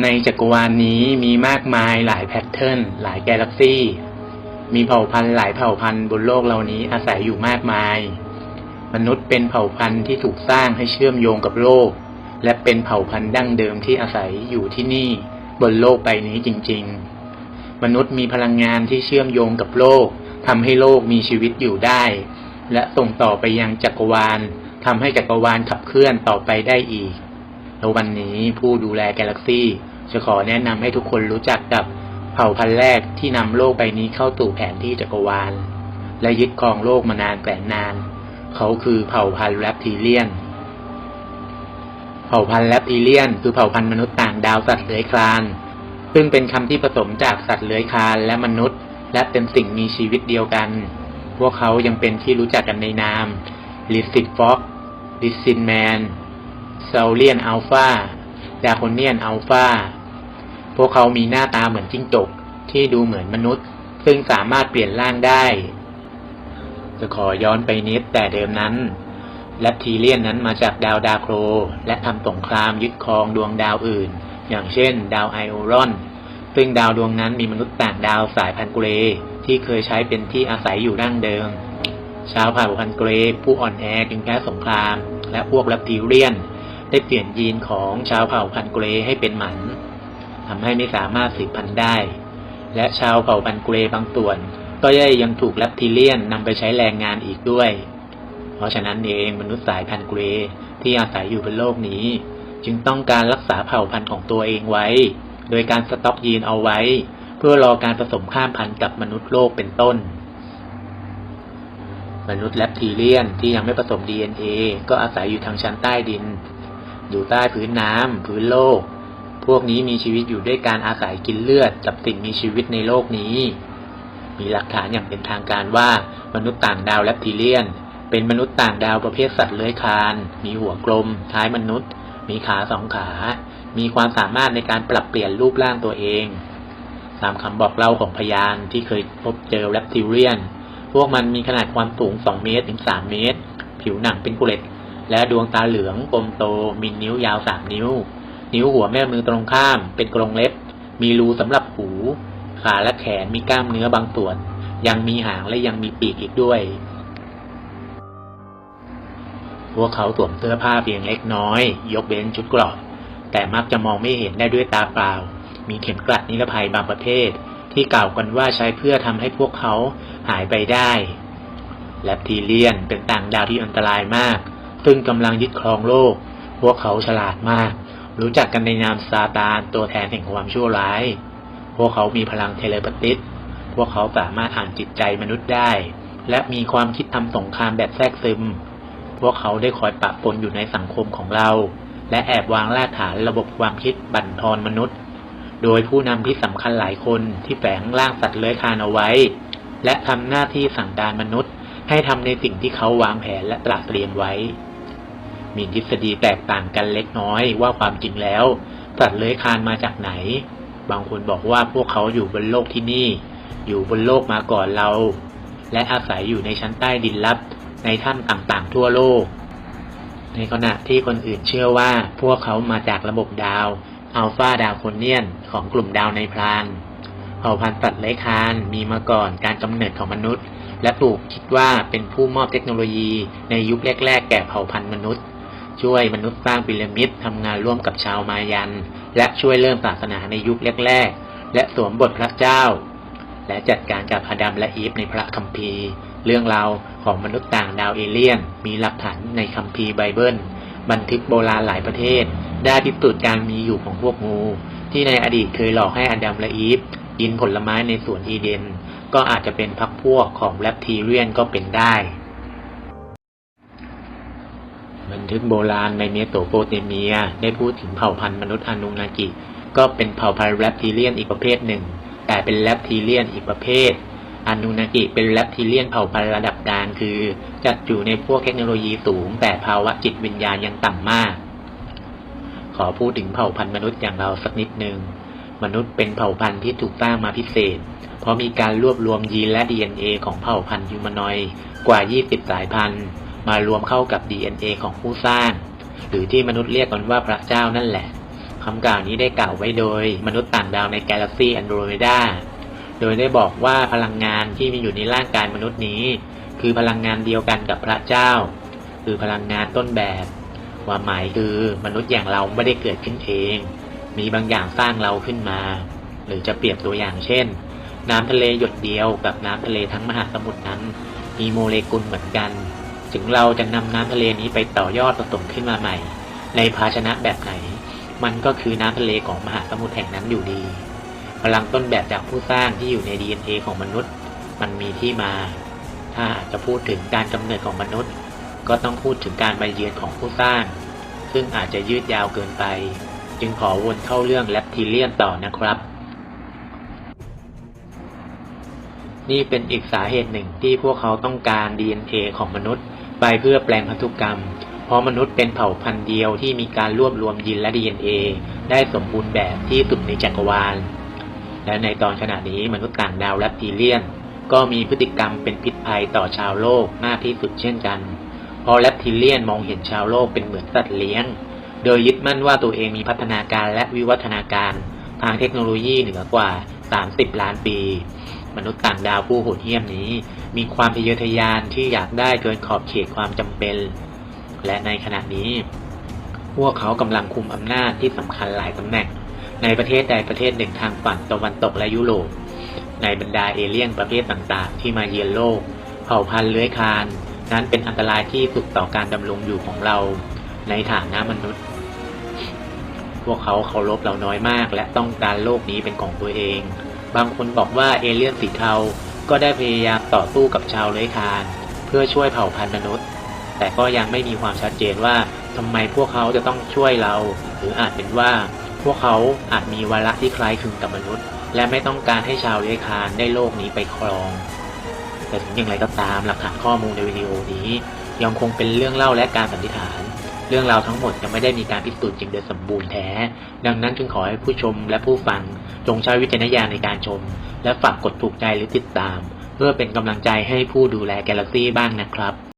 ในจักรวาลนี้มีมากมายหลายแพทเทิร์นหลายกาแล็กซี่ มีเผ่าพันธุ์หลายเผ่าพันธุ์บนโลกเหล่านี้อาศัยอยู่มากมาย มนุษย์เป็นเผ่าพันธุ์ที่ถูกสร้างให้เชื่อมโยงกับโลก และเป็นเผ่าพันธุ์ดั้งเดิมที่อาศัยอยู่ที่นี่ บนโลกใบนี้จริง ๆ มนุษย์มีพลังงานที่เชื่อมโยงกับโลกทำให้โลกมีชีวิตอยู่ได้ และส่งต่อไปยังจักรวาลทำให้จักรวาลขับเคลื่อนต่อไปได้อีก แล้ววันนี้ผู้ดูแลกาแล็กซี่จะขอแนะนำให้ทุกคนรู้จักกับเผ่าพันธุ์แรกที่นำโลกใบนี้เข้าสู่แผนที่จักรวาล และยึดครองโลกมานานแสนนาน เขาคือเผ่าพันธุ์แรปทิเลียน เผ่าพันธุ์แรปทิเลียน คือเผ่าพันธุ์มนุษย์ต่างดาวสัตว์เลื้อยคลาน ซึ่งเป็นคำที่ผสมจากสัตว์เลื้อยคลานและมนุษย์ และเป็นสิ่งมีชีวิตเดียวกัน พวกเขายังเป็นที่รู้จักกันในนามลิซิตฟ็อกลิซินแมน เซลเลียนอัลฟาดาโคเนียนอัลฟาพวกเขามีหน้าตาเหมือนจิ้งจกที่ดูเหมือนมนุษย์ ซึ่งสามารถเปลี่ยนร่างได้ จะขอย้อนไปนิดแต่เดิมนั้นแลปทีเลียนนั้นมาจากดาวดาโคร และทำสงครามยึดครองดวงดาวอื่น อย่างเช่น ดาวไอโอรอน ซึ่งดาวดวงนั้นมีมนุษย์ต่างดาวสายพันธุ์เกรที่เคยใช้เป็นที่อาศัยอยู่ดั้งเดิม ชาวเผ่าพันธุ์เกรผู้อ่อนแอจึงแพ้สงคราม และพวกแลปทีเลียน ได้เปลี่ยนยีนของชาวเผ่าพันธุ์เกรให้เป็นหมันทำให้ไม่สามารถสืบพันธุ์ได้ และชาวเผ่าพันธุ์เกรบางส่วน ก็ย,ยังถูกแลปทีเลียนนำไปใช้แรงงานอีกด้วย เพราะฉะนั้นเองมนุษย์สายพันธุ์เกรที่อาศัยอยู่บนโลกนี้ จึงต้องการรักษาเผ่าพันธุ์ของตัวเองไว้ โดยการสต็อกยีนเอาไว้ เพื่อรอการผสมข้ามพันธุ์กับมนุษย์โลกเป็นต้นมนุษย์แลปทีเลียนที่ยังไม่ผสม DNA ก็อาศัยอยู่ทางชั้นใต้ดิน อยู่ใต้พื้นน้ำพื้นโลก พวกนี้มีชีวิตอยู่ด้วยการอาศัยกินเลือดกับสิ่งมีชีวิตในโลกนี้ มีหลักฐานอย่างเป็นทางการว่ามนุษย์ต่างดาวแลปทีเลียน เป็นมนุษย์ต่างดาวประเภทสัตว์เลื้อยคลาน มีหัวกลมท้ายมนุษย์ มีขาสองขา มีความสามารถในการปรับเปลี่ยนรูปร่างตัวเองตามคำบอกเล่าของพยานที่เคยพบเจอแรปทิเลียน พวกมันมีขนาดความสูง 2 เมตรถึง 3 เมตร ผิวหนังเป็นกุเลต และดวงตาเหลืองกลมโตมีนิ้วยาว3นิ้ว นิ้วหัวแม่มือตรงข้ามเป็นกรงเล็บ มีรูสำหรับหู ขาและแขนมีกล้ามเนื้อบางส่วน ยังมีหางและยังมีปีกอีกด้วย พวกเขาสวมเสื้อผ้าเพียงเล็กน้อย ยกเว้นชุดเกราะแต่มักจะมองไม่เห็นได้ด้วยตาเปล่า มีเข็มกลัดนิรภัยบางประเภท ที่กล่าวกันว่าใช้เพื่อทำให้พวกเขาหายไปได้แลปทีเลียนเป็นต่างดาวที่อันตรายมาก ซึ่งกำลังยึดครองโลก พวกเขาฉลาดมาก รู้จักกันในนามซาตานตัวแทนแห่งความชั่วร้าย พวกเขามีพลังเทเลปติสพวกเขาสามารถอ่านจิตใจมนุษย์ได้ และมีความคิดทำสงครามแบบแทรกซึม พวกเขาได้คอยปะปนอยู่ในสังคมของเรา และแอบวางรากฐานระบบความคิดบั่นทอนมนุษย์ โดยผู้นำที่สำคัญหลายคนที่แฝงร่างสัตว์เลื้อยคลานเอาไว้ และทำหน้าที่สั่งการมนุษย์ ให้ทำในสิ่งที่เขาวางแผนและตระเตรียมไว้ มีทฤษฎีแตกต่างกันเล็กน้อยว่าความจริงแล้วสัตว์เลื้อยคลานมาจากไหน บางคนบอกว่าพวกเขาอยู่บนโลกที่นี่ อยู่บนโลกมาก่อนเรา และอาศัยอยู่ในชั้นใต้ดินลับในถ้ำต่างๆ ทั่วโลก ในขณะที่คนอื่นเชื่อว่าพวกเขามาจากระบบดาวอัลฟาดาวโคเนียนของกลุ่มดาวในพรานเผ่าพันธุ์สัตว์เลื้อยคลานมีมาก่อนการกำเนิดของมนุษย์ และถูกคิดว่าเป็นผู้มอบเทคโนโลยีในยุคแรก ๆ แก่เผ่าพันธุ์มนุษย์ ช่วยมนุษย์สร้างพีระมิดทำงานร่วมกับชาวมายัน และช่วยเริ่มศาสนาในยุคแรกๆ และสวมบทพระเจ้า และจัดการกับอาดัมและอีฟในพระคัมภีร์ เรื่องราวของมนุษย์ต่างดาวเอเลี่ยน มีหลักฐานในคัมภีร์ไบเบิล บันทึกโบราณหลายประเทศ ได้พิสูจน์การมีอยู่ของพวกงู ที่ในอดีตเคยหลอกให้อาดัมและอีฟกินผลไม้ในสวนอีเดน ก็อาจจะเป็นพักพวกของแรปทีเรียนก็เป็นได้ บันทึกโบราณในเมโสโปเตเมีย ได้พูดถึงเผ่าพันธุ์มนุษย์อนูนากิ ก็เป็นเผ่าพันธุ์แรปทีเลียนอีกประเภทหนึ่ง แต่เป็นแรปทีเลียนอีกประเภทอนูนากิเป็นแรปทีเลียนเผ่าพันธุ์ระดับกลางคือ จัดอยู่ในพวกเทคโนโลยีสูง แต่ภาวะจิตวิญญาณยังต่ำมาก ขอพูดถึงเผ่าพันธุ์มนุษย์อย่างเราสักนิดหนึ่งมนุษย์เป็นเผ่าพันธุ์ที่ถูกสร้างมาพิเศษ เพราะมีการรวบรวมยีนและ DNA ของเผ่าพันธุ์ฮิวแมนอยกว่า 20 สายพันธุ์ มารวมเข้ากับ DNA ของผู้สร้าง หรือที่มนุษย์เรียกกันว่าพระเจ้านั่นแหละคำกล่าวนี้ได้กล่าวไว้โดย มนุษย์ต่างดาวในกาแล็กซีแอนโดรเมดา โดยได้บอกว่าพลังงานที่มีอยู่ในร่างกายมนุษย์นี้ คือพลังงานเดียวกันกับพระเจ้า คือพลังงานต้นแบบความหมายคือมนุษย์อย่างเราไม่ได้เกิดขึ้นเอง มีบางอย่างสร้างเราขึ้นมา หรือจะเปรียบตัวอย่างเช่น น้ำทะเลหยดเดียวกับน้ำทะเลทั้งมหาสมุทรนั้น มีโมเลกุลเหมือนกัน ถึงเราจะนำน้ำทะเลนี้ไปต่อยอดผสมขึ้นมาใหม่ ในภาชนะแบบไหน มันก็คือน้ำทะเลของมหาสมุทรแห่งนั้นอยู่ดี พลังต้นแบบจากผู้สร้างที่อยู่ใน DNA ของมนุษย์ มันมีที่มา ถ้าจะพูดถึงการกำเนิดของมนุษย์ ก็ต้องพูดถึงการมาเยือนของผู้สร้าง ซึ่งอาจจะยืดยาวเกินไป จึงขอวนเข้าเรื่องแลปทิเลียนต่อนะครับ นี่เป็นอีกสาเหตุหนึ่งที่พวกเขาต้องการ DNA ของมนุษย์ ไปเพื่อแปลงพันธุกรรม เพราะมนุษย์เป็นเผ่าพันธุ์เดียวที่มีการรวบรวมยีนและ DNA ได้สมบูรณ์แบบที่สุดในจักรวาล และในตอนขณะนี้มนุษย์ต่างดาวแลปติเลียน ก็มีพฤติกรรมเป็นพิษภัยต่อชาวโลกมากที่สุดเช่นกัน เพราะแลปติเลียนมองเห็นชาวโลกเป็นเหมือนสัตว์เลี้ยง โดยยึดมั่นว่าตัวเองมีพัฒนาการและวิวัฒนาการ ทางเทคโนโลยีเหนือกว่า 30 ล้านปี มนุษย์ต่างดาวผู้โหดเหี้ยมนี้ มีความทะเยอทะยานที่อยากได้เกินขอบเขตความจำเป็น และในขณะนี้ พวกเขากำลังคุมอำนาจที่สำคัญหลายตำแหน่ง ในประเทศใดประเทศหนึ่งทางฝั่งตะวันตกและยุโรป ในบรรดาเอเลี่ยนประเภทต่างๆ ที่มาเยือนโลก เผ่าพันธุ์เลื้อยคลานนั้นเป็นอันตรายที่สุดต่อการดำรงอยู่ของเรา ในฐานะมนุษย์ พวกเขาเคารพเราน้อยมาก และต้องการโลกนี้เป็นของตัวเอง บางคนบอกว่าเอเลี่ยนสีเทา ก็ได้พยายามต่อสู้กับชาวเลื้อยคาน เพื่อช่วยเผ่าพันธุ์มนุษย์ แต่ก็ยังไม่มีความชัดเจนว่าทำไมพวกเขาจะต้องช่วยเรา หรืออาจเป็นว่าพวกเขาอาจมีวาระที่คล้ายคลึงกับมนุษย์ และไม่ต้องการให้ชาวเลื้อยคานได้โลกนี้ไปครอง แต่ถึงอย่างไรก็ตามหลักฐานข้อมูลในวิดีโอนี้ ยังคงเป็นเรื่องเล่าและการสันนิษฐาน เรื่องราวทั้งหมดยังไม่ได้มีการพิสูจน์จริงโดยสมบูรณ์แท้ ดังนั้นจึงขอให้ผู้ชมและผู้ฟังจงใช้วิจารณญาณในการชม และฝากกดถูกใจหรือติดตาม เพื่อเป็นกำลังใจให้ผู้ดูแลแกลเล็กซี่บ้างนะครับ